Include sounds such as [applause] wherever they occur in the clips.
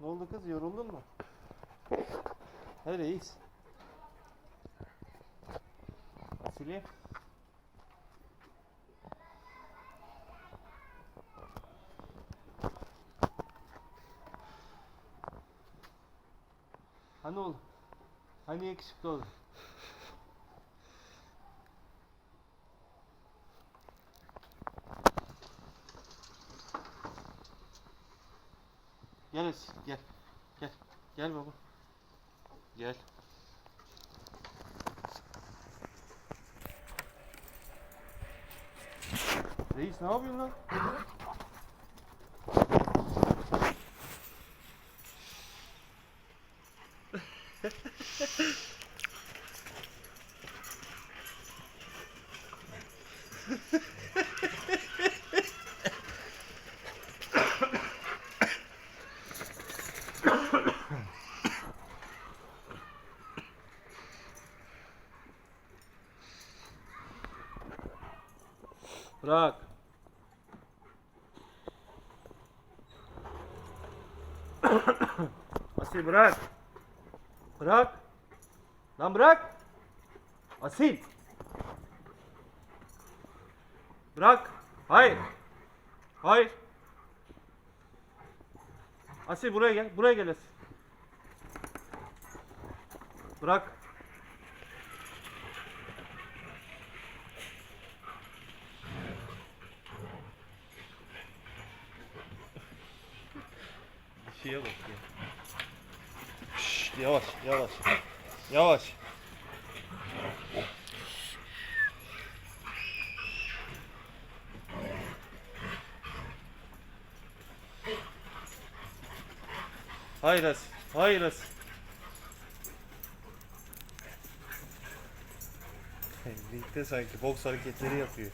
Ne oldu kız yoruldun mu? He reis. Asile. Hani oğlum? Hani yakışıklı oğlum? Gel Asil gel. Gel. Gel baba. Gel. Reis ne yapıyorsun lan? [laughs] Bırak. [coughs] Asil bırak. Bırak. Lan bırak. Asil. Bırak. Hayır. Hayır. Asil buraya gel. Buraya gel Asil. Bırak. Şeye bak ya. Şşt, yavaş yavaş. Yavaş. Hayır Asil. Birlikte sanki boks hareketleri yapıyor.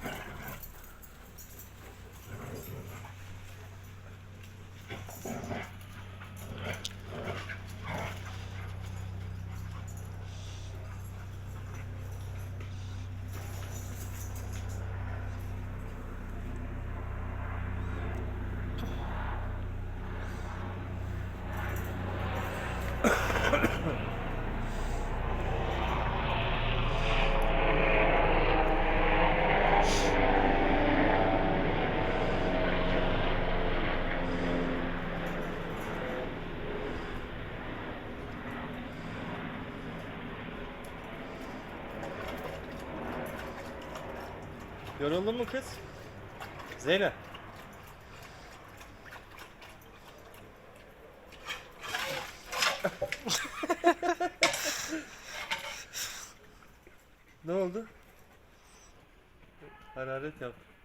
Yoruldun mu kız? Zeynep. [laughs] ne oldu? Hararet yaptı.